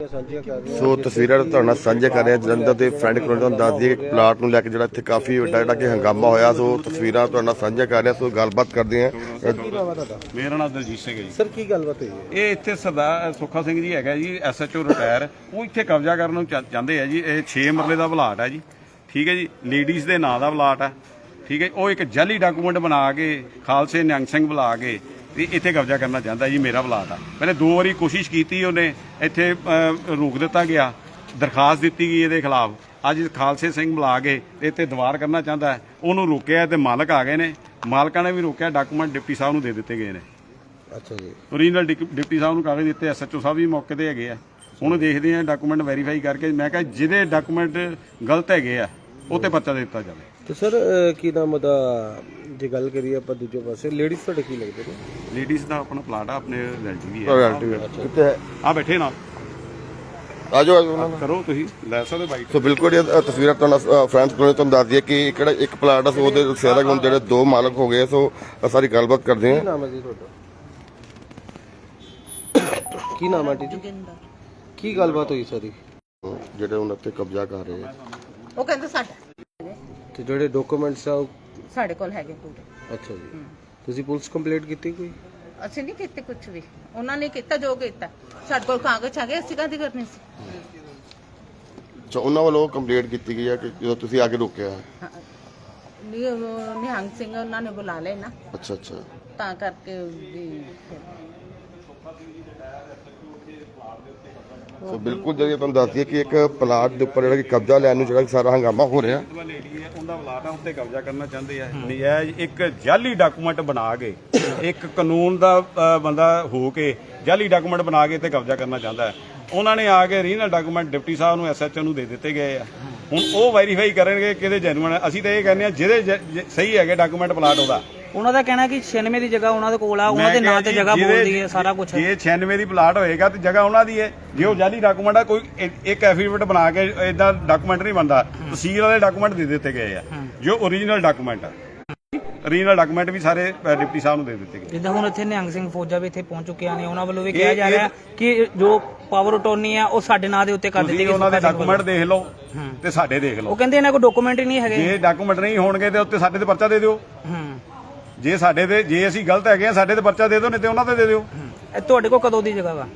ਸੋ ਤਸਵੀਰਾਂ ਤੁਹਾਡੇ ਨਾਲ ਸਾਂਝੇ ਕਰ ਰਹੇ ਹਾਂ। ਜਲੰਧਰ ਦੇ ਫਰੈਂਡ ਕਲੋਨੀ ਤੋਂ ਦੱਸ ਦਈਏ ਕਿ ਪਲਾਟ ਨੂੰ ਲੈ ਕੇ ਜਿਹੜਾ ਇੱਥੇ ਕਾਫੀ ਵੱਡਾ ਜਿਹੜਾ ਕਿ ਹੰਗਾਮਾ ਹੋਇਆ। ਸੋ ਤਸਵੀਰਾਂ ਤੁਹਾਡੇ ਨਾਲ ਸਾਂਝਾ ਕਰ ਰਹੇ ਹਾਂ। ਸੋ ਗੱਲਬਾਤ ਕਰਦੇ ਤੁਹਾਡਾ? ਮੇਰਾ ਨਾਮ ਦਲਜੀਤ ਸਿੰਘ ਹੈ ਜੀ। ਸਰ ਕੀ ਗੱਲਬਾਤ ਹੈ? ਇਹ ਇੱਥੇ ਸਰਦਾਰ ਸੁੱਖਾ ਸਿੰਘ ਜੀ ਹੈਗਾ ਜੀ ਐਸਐਚਓ ਰਿਟਾਇਰ। ਉਹ ਇੱਥੇ ਕਬਜ਼ਾ ਕਰਨ ਨੂੰ ਚਾਹੁੰਦੇ ਆ ਜੀ। ਇਹ 6 ਮਰਲੇ ਦਾ ਪਲਾਟ ਹੈ ਜੀ। ਠੀਕ ਹੈ ਜੀ? ਲੇਡੀਜ਼ ਦੇ ਨਾਂ ਦਾ ਪਲਾਟ ਹੈ ਠੀਕ ਹੈ ਉਹ ਇੱਕ ਜਾਲੀ ਡਾਕੂਮੈਂਟ ਬਣਾ ਕੇ ਖਾਲਸੇ ਨਿਹੰਗ ਸਿੰਘ ਬੁਲਾ ਕੇ ਤੇ ਇੱਥੇ ਕਬਜ਼ਾ ਕਰਨਾ ਚਾਹੁੰਦਾ ਜੀ ਮੇਰਾ ਪਲਾਟ ਆ। ਪਹਿਲੇ ਦੋ ਵਾਰੀ ਕੋਸ਼ਿਸ਼ ਕੀਤੀ ਉਹਨੇ ਇੱਥੇ ਰੋਕ ਦਿੱਤਾ ਗਿਆ ਦਰਖਾਸਤ ਦਿੱਤੀ ਗਈ ਇਹਦੇ ਖਿਲਾਫ। ਅੱਜ ਖਾਲਸੇ ਸਿੰਘ ਬੁਲਾ ਕੇ ਇੱਥੇ ਦੀਵਾਰ ਕਰਨਾ ਚਾਹੁੰਦਾ। ਉਹਨੂੰ ਰੋਕਿਆ ਤੇ ਮਾਲਕ ਆ ਗਏ ਨੇ। ਮਾਲਕਾਂ ਨੇ ਵੀ ਰੋਕਿਆ ਡਾਕੂਮੈਂਟ ਡਿਪਟੀ ਸਾਹਿਬ ਨੂੰ ਦੇ ਦਿੱਤੇ ਗਏ ਨੇ। ਅੱਛਾ ਜੀ। ਓਰੀਜਨਲ ਡਿਪਟੀ ਸਾਹਿਬ ਨੂੰ ਕਾਗਜ਼ ਦਿੱਤੇ ਐਸਐਚਓ ਸਾਹਿਬ ਵੀ ਮੌਕੇ ਤੇ ਹੈਗੇ ਆ। ਹੁਣ ਦੇਖਦੇ ਆ ਡਾਕੂਮੈਂਟ ਵੈਰੀਫਾਈ ਕਰਕੇ ਮੈਂ ਕਿਹਾ ਜਿਹਦੇ ਡਾਕੂਮੈਂਟ ਗਲਤ ਹੈਗੇ ਆ ਉਹ ਤੇ ਪਰਚਾ ਦਿੱਤਾ ਜਾਵੇ। ਤੇ ਸਰ ਕੀ ਨਾਮ ਉਹਦਾ? ਜੇ ਗੱਲ ਕਰੀਏ ਆਪਾਂ ਦੂਜੇ ਪਾਸੇ ਲੇਡੀਜ਼ ਤੁਹਾਡੇ ਕੀ ਲੱਗਦੇ ਨੇ? ਲੇਡੀਜ਼ ਦਾ ਆਪਣਾ ਪਲਾਟ ਆ ਆਪਣੇ ਰਿਲੇਟਿਵ ਵੀ ਹੈ। ਕਿੱਥੇ ਹੈ। ਆ ਬੈਠੇ ਨਾ ਆਜੋ ਆਜੋ ਉਹਨਾਂ ਨਾਲ। ਕਰੋ ਤੁਸੀਂ ਲੈ ਸਕਦੇ ਬਾਈਕ ਸੋ ਬਿਲਕੁਲ ਇਹ ਅ, ਤਸਵੀਰਾਂ ਤੁਹਾਨੂੰ ਫਰੈਂਡ ਕਲੋਨੀ ਤੋਂ ਦੱਸ ਦਈਏ ਕਿ ਕਿਹੜਾ ਇੱਕ ਪਲਾਟ ਆ ਸੋ ਉਹਦੇ ਸਿਆਰਾ ਹੁਣ ਜਿਹੜੇ ਦੋ ਮਾਲਕ ਹੋ ਗਏ ਆ, ਸੋ ਅ, ਸਾਰੀ ਗੱਲਬਾਤ ਕਰਦੇ ਕੀ ਹਾਂ ਨਾਮ ਹੈ ਜੀ ਤੁਹਾਡਾ? ਕੀ ਨਾਮ ਹੈ ਜੀ? ਕੀ ਗੱਲਬਾਤ ਹੋਈ ਸਾਰੀ? ਜਿਹੜੇ ਉਹਨਾਂ ਤੇ ਕਬਜ਼ਾ ਕਰ ਰਹੇ ਆ। ਉਹ ਕਹਿੰਦੇ ਸਾਡਾ ਤੇ ਜਿਹੜੇ ਡਾਕੂਮੈਂਟਸ ਆ ਉਹ ਸਾਡੇ ਕੋਲ ਹੈਗੇ ਪੂਰੇ। ਅੱਛਾ ਜੀ। ਤੁਸੀਂ ਪੁਲਿਸ ਕੰਪਲੀਟ ਕੀਤੀ ਕੋਈ? ਅਸੀਂ ਨਹੀਂ ਕੀਤੇ ਕੁਝ ਵੀ। ਉਹਨਾਂ ਨੇ ਕੀਤਾ ਜੋ ਕੀਤਾ। ਸਾਡੇ ਕੋਲ ਕਾਗਜ਼ ਆ ਗਏ ਅਸੀਂ ਕਾਹਦੀ ਕਰਨੀ ਸੀ? ਅੱਛਾ ਉਹਨਾਂ ਵੱਲੋਂ ਕੰਪਲੀਟ ਕੀਤੀ ਗਈ ਹੈ ਕਿ ਜਦੋਂ ਤੁਸੀਂ ਆ ਕੇ ਰੋਕਿਆ? ਹਾਂ। ਨਹੀਂ ਉਹ ਨਿਹੰਗ ਸਿੰਘ ਉਹਨਾਂ ਨੇ ਬੁਲਾ ਲਏ ਨਾ। ਅੱਛਾ ਅੱਛਾ। ਤਾਂ ਕਰਕੇ ਵੀ ਫਿਰ ਸੋ ਬਿਲਕੁਲ ਜਿਹੜੀ ਤੁਹਾਨੂੰ ਦੱਸ ਦਈਏ ਕਿ ਇੱਕ ਪਲਾਟ ਦੇ ਉੱਪਰ ਜਿਹੜਾ ਕਿ ਕਬਜ਼ਾ ਲੈਣ ਨੂੰ ਜਿਹੜਾ ਕਿ ਸਾਰਾ ਹੰਗਾਮਾ ਹੋ ਰਿਹਾ। ਉਹ ਲੇਡੀ ਉਹਦਾ ਪਲਾਟ ਆ ਉੱਤੇ ਕਬਜ਼ਾ ਕਰਨਾ ਚਾਹੁੰਦੇ ਆ। ਨਜਾਇਜ਼ ਇੱਕ ਜਾਲੀ ਡਾਕੂਮੈਂਟ ਬਣਾ ਕੇ ਇੱਕ ਕਾਨੂੰਨ ਦਾ ਅ, ਬੰਦਾ ਹੋ ਕੇ ਜਾਲੀ ਡਾਕੂਮੈਂਟ ਬਣਾ ਕੇ ਇੱਥੇ ਕਬਜ਼ਾ ਕਰਨਾ ਚਾਹੁੰਦਾ ਹੈ। ਉਹਨਾਂ ਨੇ ਆ ਕੇ ਰੀਨਲ ਡਾਕੂਮੈਂਟ ਡਿਪਟੀ ਸਾਹਿਬ ਨੂੰ ਐਸਐਚਓ ਨੂੰ ਦੇ ਦਿੱਤੇ ਗਏ ਆ। ਹੁਣ ਉਹ ਵੈਰੀਫਾਈ ਕਰਨਗੇ ਕਿਹਦੇ ਜੈਨੂਇਨ ਅਸੀਂ ਤਾਂ ਇਹ ਕਹਿੰਦੇ ਆ ਜਿਹਦੇ ਜ- ਜ- ਸਹੀ ਹੈਗੇ ਡਾਕੂਮੈਂਟ ਪਲਾਟ ਉਹਦਾ। ਉਹਨਾਂ ਦਾ ਕਹਿਣਾ ਕਿ 96 ਦੀ ਜਗ੍ਹਾ ਉਹਨਾਂ ਦੇ ਕੋਲ ਆ ਉਹਨਾਂ ਦੇ ਨਾਂ ਤੇ ਜਗ੍ਹਾ ਬੋਲਦੀ ਹੈ ਸਾਰਾ ਕੁਝ ਜੇ 96 ਦੀ ਪਲਾਟ ਹੋਏਗਾ ਤੇ ਜਗ੍ਹਾ ਉਹਨਾਂ ਦੀ ਹੈ। ਜੇ ਉਹ ਜਾਲੀ ਡਾਕੂਮੈਂਟ ਆ ਕੋਈ ਇੱਕ ਐਫੀਡੇਵਿਟ ਬਣਾ ਕੇ ਇਦਾਂ ਡਾਕੂਮੈਂਟ ਨਹੀਂ ਬਣਦਾ ਤਹਿਸੀਲ ਵਾਲੇ ਡਾਕੂਮੈਂਟ ਦੇ ਦਿੱਤੇ ਗਏ ਆ ਜੋ ਓਰੀਜਨਲ ਡਾਕੂਮੈਂਟ ਆ। ਓਰੀਜਨਲ ਡਾਕੂਮੈਂਟ ਵੀ ਸਾਰੇ ਡਿਪਟੀ ਸਾਹਿਬ ਨੂੰ ਦੇ ਦਿੱਤੇ ਗਏ। ਜਿੱਦਾਂ ਹੁਣ ਇੱਥੇ ਨਿਹੰਗ ਸਿੰਘ ਫੌਜਾ ਵੀ ਇੱਥੇ ਪਹੁੰਚ ਚੁੱਕਿਆ ਨੇ ਉਹਨਾਂ ਵੱਲੋਂ ਵੀ ਕਿਹਾ ਜਾ ਰਿਹਾ ਕਿ ਜੋ ਪਾਵਰ ਅਟੋਰਨੀ ਆ ਉਹ ਸਾਡੇ ਨਾਂ ਦੇ ਉੱਤੇ ਕਰ ਦਿੱਤੀ ਗਈ ਉਹਨਾਂ ਦੇ ਡਾਕੂਮੈਂਟ ਦੇਖ ਲਓ ਤੇ ਸਾਡੇ ਦੇਖ ਉਹ ਲਓ ਕਹਿੰਦੇ ਇਹਨਾਂ ਕੋਲ ਡਾਕੂਮੈਂਟ ਹੀ ਨਹੀਂ ਹੈਗੇ। ਜੇ ਡਾਕੂਮੈਂਟ ਨਹੀਂ ਹੋਣਗੇ ਤੇ ਉੱਤੇ ਸਾਡੇ ਤੇ ਪਰਚਾ ਦੇ ਦਿਓ। ਜੇ ਸਾਡੇ ਤੇ ਜੇ ਅਸੀਂ ਗਲਤ ਹੈਗੇ ਆ ਸਾਡੇ ਤੇ ਪਰਚਾ ਦੇ ਦਿਓ ਨਹੀਂ ਤੇ ਉਹਨਾਂ ਤੇ ਦੇ ਦਿਓ। ਇਹ ਤੁਹਾਡੇ ਕੋਲ ਕਦੋਂ ਦੀ ਜਗ੍ਹਾ ਵਾ?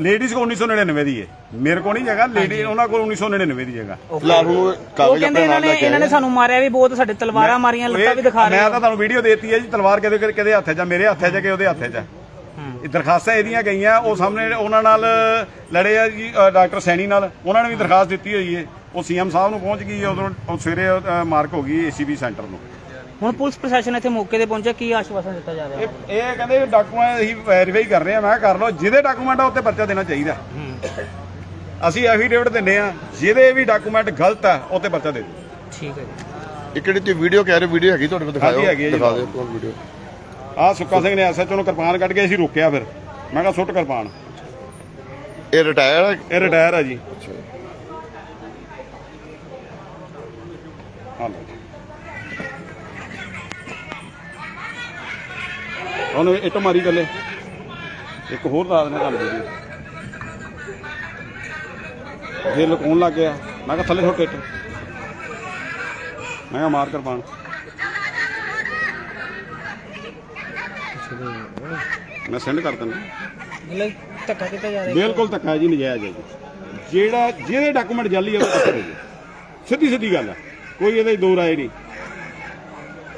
ਲੇਡੀਜ਼ ਕੋਲ 1999 ਦੀ ਹੈ ਮੇਰੇ ਕੋਲ ਨਹੀਂ ਜਗ੍ਹਾ ਲੇਡੀ ਉਹਨਾਂ ਕੋਲ 1999 ਦੀ ਜਗ੍ਹਾ। ਫਿਲਹਾਲ ਹੁਣ ਉਹ ਕਾਗਜ਼ ਕਹਿੰਦੇ ਆਪਣੇ ਇਹਨਾਂ ਨਾਲ ਨੇ ਲੈ ਕੇ ਇਹਨਾਂ ਨੇ ਸਾਨੂੰ ਮਾਰਿਆ ਵੀ ਬਹੁਤ ਸਾਡੇ ਤਲਵਾਰਾਂ ਮਾਰੀਆਂ ਲੱਤਾਂ ਵੀ ਦਿਖਾ ਰਹੇ ਮੈਂ ਤਾਂ ਤੁਹਾਨੂੰ ਵੀਡੀਓ ਦੇਤੀ ਹੈ ਜੀ ਤਲਵਾਰ ਕਿਹਦੇ ਕਿਹਦੇ ਹੱਥ 'ਚ ਆ? ਮੇਰੇ ਹੱਥ 'ਚ ਆ ਕਿ ਉਹਦੇ ਹੱਥ 'ਚ ਆ? ਇਹ ਦਰਖਾਸਤਾਂ ਇਹਦੀਆਂ ਗਈਆਂ ਉਹ ਸਾਹਮਣੇ ਉਹਨਾਂ ਨਾਲ ਲੜੇ ਆ ਜੀ ਅ, ਡਾਕਟਰ ਸੈਣੀ ਨਾਲ। ਉਹਨਾਂ ਨੇ ਵੀ ਦਰਖਾਸਤ ਦਿੱਤੀ ਹੋਈ ਹੈ ਉਹ ਸੀਐਮ ਸਾਹਿਬ ਨੂੰ ਪਹੁੰਚ ਗਈ ਹੈ ਉਦੋਂ ਉਹ ਸਵੇਰੇ ਮਾਰਕ ਹੋ ਗਈ ਏਸੀਬੀ ਸੈਂਟਰ ਨੂੰ। ਹੁਣ ਪੁਲਿਸ ਪ੍ਰਸ਼ਾਸਨ ਇੱਥੇ ਮੌਕੇ ਤੇ ਪਹੁੰਚਿਆ ਕੀ ਆਸ਼ਵਾਸਨ ਦਿੱਤਾ ਜਾ ਰਿਹਾ? ਇਹ ਇਹ ਕਹਿੰਦੇ ਡਾਕੂਮੈਂਟ ਅਸੀਂ ਵੈਰੀਫਾਈ ਕਰ ਰਹੇ ਆ ਮੈਂ ਕਿਹਾ ਕਰ ਲਓ ਜਿਹਦੇ ਡਾਕੂਮੈਂਟ ਆ ਉੱਤੇ ਪਰਚਾ ਦੇਣਾ ਚਾਹੀਦਾ। ਅਸੀਂ ਐਫੀਡੇਵਿਟ ਦਿੰਦੇ ਆ ਜਿਹਦੇ ਵੀ ਡਾਕੂਮੈਂਟ ਗਲਤ ਆ ਉੱਤੇ ਪਰਚਾ ਦੇ ਦਿਓ। ਠੀਕ ਹੈ ਜੀ। ਇੱਕ ਜਿਹੜੀ ਤੁਸੀਂ ਵੀਡੀਓ ਕਹਿ ਰਹੇ ਵੀਡੀਓ ਹੈਗੀ ਤੁਹਾਡੇ ਕੋਲ ਦਿਖਾਓ ਹਾਂਜੀ, ਹੈਗੀ ਹੈ ਜੀ। ਦਿਖਾ ਦਿਓ ਤੁਹਾਨੂੰ ਵੀਡੀਓ ਆਹ ਸੁੱਕਾ ਸਿੰਘ ਨੇ ਐਸਐਚਓ ਨੂੰ ਕਿਰਪਾਨ ਕੱਢ ਕੇ ਅਸੀਂ ਰੋਕਿਆ ਫਿਰ। ਮੈਂ ਕਿਹਾ ਸੁੱਟ ਕਿਰਪਾਨ। ਇਹ ਰਿਟਾਇਰ ਹੈ ਇਹ ਰਿਟਾਇਰ ਆ ਜੀ। ਅੱਛਾ। ਹਾਂ ਲਓ ਜੀ। ਉਹਨੇ ਇੱਟ ਮਾਰੀ ਗੱਲੇ ਇੱਕ ਹੋਰ ਦੱਸ ਦਿੰਦਾ ਤੁਹਾਨੂੰ ਵੀਡੀਓ ਫਿਰ ਲਕੋਣ ਲੱਗ ਗਿਆ। ਮੈਂ ਕਿਹਾ ਥੱਲੇ ਸੁੱਟ ਇੱਟ। ਮੈਂ ਕਿਹਾ ਮਾਰ ਕਿਰਪਾਨ। ਮੈਂ ਸੈਂਡ ਕਰ ਦਿੰਦਾ। ਮਤਲਬ ਧੱਕਾ ਕੀਤਾ ਜਾ ਰਿਹਾ। ਬਿਲਕੁਲ ਧੱਕਾ ਜੀ ਨਜਾਇਜ਼ ਹੈ ਜੀ। ਜਿਹੜਾ ਜਿਹਦੇ ਡਾਕੂਮੈਂਟ ਜਾਲੀ ਆ ਉਹ ਧੱਕਾ ਸਿੱਧੀ ਸਿੱਧੀ ਗੱਲ ਆ। ਕੋਈ ਇਹਦੇ ਦੋ ਰਾਏ ਨਹੀਂ।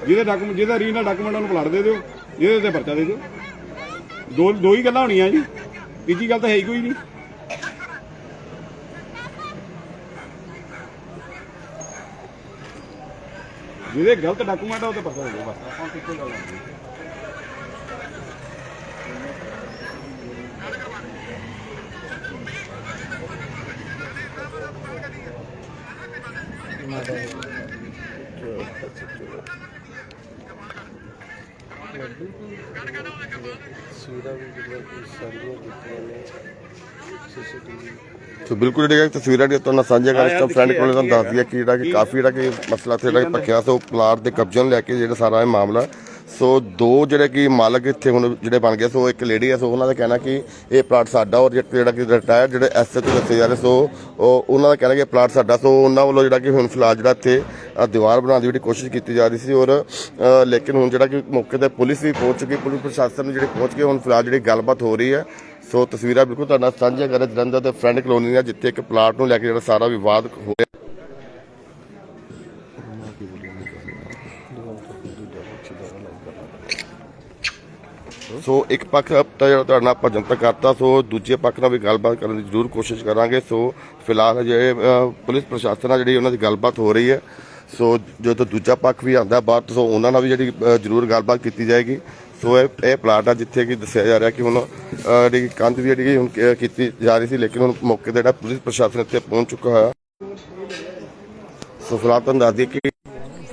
ਜਿਹਦੇ ਡਾਕੂਮੈਂਟ ਜਿਹਦਾ ਰੀਨਲ ਡਾਕੂਮੈਂਟ ਉਹਨੂੰ ਪਲਟ ਦੇ ਦਿਓ। ਇਹਦੇ ਤੇ ਪਰਚਾ ਦੇ ਦਿਓ। ਦੋ ਦੋ ਹੀ ਗੱਲਾਂ ਹੋਣੀਆਂ ਜੀ। ਤੀਜੀ ਗੱਲ ਤਾਂ ਹੈ ਹੀ ਕੋਈ ਨਹੀਂ। ਜਿਹਦੇ ਗਲਤ ਡਾਕੂਮੈਂਟ ਆ, ਉਹ ਪਰਚਾ ਦੇ ਦਿਓ ਬਸ। ਆਪਾਂ ਕਿੱਥੇ ਗੱਲ ਆਉਂਦੀ ਵੀ ਜਿਹੜੀਆਂ ਨੇ ਸੀਸੀਟੀਵੀ ਸੋ ਬਿਲਕੁਲ ਜਿਹੜੀਆਂ ਤਸਵੀਰਾਂ ਜਿਹੜੀਆਂ ਤੁਹਾਨੂੰ ਸਾਂਝੀਆਂ ਕਰ ਇਸ ਤੋਂ ਫਰੈਂਡ ਕੋਲ ਤੁਹਾਨੂੰ ਦੱਸ ਦਈਏ ਕਿ ਜਿਹੜਾ ਕਿ ਕਾਫੀ ਜਿਹੜਾ ਕਿ ਮਸਲਾ ਤੇ ਜਿਹੜਾ ਭਖਿਆ ਸੋ ਪਲਾਟ ਦੇ ਕਬਜ਼ੇ ਨੂੰ ਲੈ ਕੇ ਜਿਹੜਾ ਸਾਰਾ ਇਹ ਮਾਮਲਾ ਸੋ ਦੋ ਜਿਹੜੇ ਕਿ ਮਾਲਕ ਇੱਥੇ ਹੁਣ ਜਿਹੜੇ ਬਣ ਗਏ, ਸੋ ਇੱਕ ਲੇਡੀ ਹੈ, ਸੋ ਉਹਨਾਂ ਦਾ ਕਹਿਣਾ ਕਿ ਇਹ ਪਲਾਟ ਸਾਡਾ ਔਰ ਜਿਹੜਾ ਜਿਹੜਾ ਕਿ ਰਿਟਾਇਰ ਜਿਹੜੇ ਐਸਐਚ ਦੱਸੇ ਜਾ ਰਹੇ, ਸੋ ਉਹ ਉਹਨਾਂ ਦਾ ਕਹਿਣਾ ਕਿ ਇਹ ਪਲਾਟ ਸਾਡਾ, ਸੋ ਉਹਨਾਂ ਵੱਲੋਂ ਜਿਹੜਾ ਕਿ ਹੁਣ ਫਿਲਹਾਲ ਜਿਹੜਾ ਇੱਥੇ ਦੀਵਾਰ ਬਣਾਉਣ ਦੀ ਜਿਹੜੀ ਕੋਸ਼ਿਸ਼ ਕੀਤੀ ਜਾ ਰਹੀ ਸੀ ਔਰ ਲੇਕਿਨ ਹੁਣ ਜਿਹੜਾ ਕਿ ਮੌਕੇ ਤੇ ਪੁਲਿਸ ਵੀ ਪਹੁੰਚ ਚੁੱਕੀ, ਪੁਲਿਸ ਪ੍ਰਸ਼ਾਸਨ ਵੀ ਜਿਹੜੇ ਪਹੁੰਚ ਕੇ ਹੁਣ ਫਿਲਹਾਲ ਜਿਹੜੀ ਗੱਲਬਾਤ ਹੋ ਰਹੀ ਹੈ, ਸੋ ਤਸਵੀਰਾਂ ਬਿਲਕੁਲ ਤੁਹਾਡੇ ਨਾਲ ਸਾਂਝੀਆਂ ਕਰ ਰਿਹਾ ਜਲੰਧਰ ਦੇ ਫਰੈਂਡ ਕਲੋਨੀ ਦੀਆਂ, ਜਿੱਥੇ ਇੱਕ ਪਲਾਟ ਨੂੰ ਲੈ ਕੇ ਜਿਹੜਾ ਸਾਰਾ ਵਿਵਾਦ ਹੋਇਆ ਸੋ ਇੱਕ ਪੱਖ ਤਾਂ ਜਿਹੜਾ ਤੁਹਾਡੇ ਨਾਲ ਆਪਾਂ ਜਨਤਕ ਕਰਤਾ, ਸੋ ਦੂਜੇ ਪੱਖ ਨਾਲ ਵੀ ਗੱਲਬਾਤ ਕਰਨ ਦੀ ਜ਼ਰੂਰ ਕੋਸ਼ਿਸ਼ ਕਰਾਂਗੇ। ਸੋ ਫਿਲਹਾਲ ਜਿਹੜੇ ਪੁਲਿਸ ਪ੍ਰਸ਼ਾਸਨ ਨਾਲ ਜਿਹੜੀ ਉਹਨਾਂ ਦੀ ਗੱਲਬਾਤ ਹੋ ਰਹੀ ਹੈ, ਸੋ ਜਦੋਂ ਦੂਜਾ ਪੱਖ ਵੀ ਆਉਂਦਾ ਬਾਅਦ, ਸੋ ਉਹਨਾਂ ਨਾਲ ਵੀ ਜਿਹੜੀ ਜ਼ਰੂਰ ਗੱਲਬਾਤ ਕੀਤੀ ਜਾਏਗੀ। ਸੋ ਇਹ ਇਹ ਪਲਾਟ ਆ ਜਿੱਥੇ ਕਿ ਦੱਸਿਆ ਜਾ ਰਿਹਾ ਕਿ ਹੁਣ ਜਿਹੜੀ ਕੰਧ ਵੀ ਜਿਹੜੀ ਹੁਣ ਕੀਤੀ ਜਾ ਰਹੀ ਸੀ, ਲੇਕਿਨ ਹੁਣ ਮੌਕੇ ਤੇ ਜਿਹੜਾ ਪੁਲਿਸ ਪ੍ਰਸ਼ਾਸਨ ਇੱਥੇ ਪਹੁੰਚ ਚੁੱਕਾ ਹੋਇਆ। ਸੋ ਫਿਲਹਾਲ ਤੁਹਾਨੂੰ ਦੱਸ ਦਈਏ ਕਿ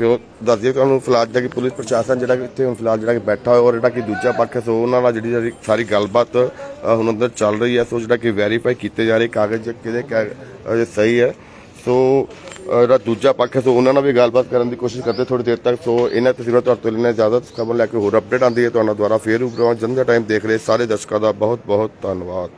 ਫਿਰ ਦੱਸ ਦਈਏ ਤੁਹਾਨੂੰ ਫਿਲਹਾਲ ਜਿਹੜਾ ਕਿ ਪੁਲਿਸ ਪ੍ਰਸ਼ਾਸਨ ਜਿਹੜਾ ਕਿ ਇੱਥੇ ਹੁਣ ਫਿਲਹਾਲ ਜਿਹੜਾ ਕਿ ਬੈਠਾ ਹੋਇਆ ਔਰ ਜਿਹੜਾ ਕਿ ਦੂਜਾ ਪੱਖ ਹੈ, ਸੋ ਉਹਨਾਂ ਨਾਲ ਜਿਹੜੀ ਜਿਹੜੀ ਸਾਰੀ ਗੱਲਬਾਤ ਅ, ਹੁਣ ਅੰਦਰ ਚੱਲ ਰਹੀ ਹੈ ਸੋ ਜਿਹੜਾ ਕਿ ਵੈਰੀਫਾਈ ਕੀਤੇ ਜਾ ਰਹੇ ਕਾਗਜ਼ ਕਿਹਦੇ ਕਾ- ਅ, ਸਹੀ ਹੈ। ਸੋ ਅ, ਜਿਹੜਾ ਦੂਜਾ ਪੱਖ ਹੈ ਸੋ ਉਹਨਾਂ ਨਾਲ ਵੀ ਗੱਲਬਾਤ ਕਰਨ ਦੀ ਕੋਸ਼ਿਸ਼ ਕਰਦੇ ਥੋੜੀ ਦੇਰ ਤੱਕ। ਸੋ ਇਹਨਾਂ ਤਸਵੀਰਾਂ ਤੁਹਾਡੇ ਤੋਂ ਲੈਣਾ ਇਜਾਜ਼ਤ ਖਬਰ ਲੈ ਕੇ ਹੋਰ ਅਪਡੇਟ ਆਉਂਦੀ ਹੈ ਤੁਹਾਨੂੰ ਦੁਆਰਾ ਫੇਰ ਉਪਰੋਂ ਦਾ ਟਾਈਮ ਦੇਖ ਰਹੇ ਸਾਰੇ ਦਰਸ਼ਕਾਂ ਦਾ ਬਹੁਤ ਬਹੁਤ ਧੰਨਵਾਦ।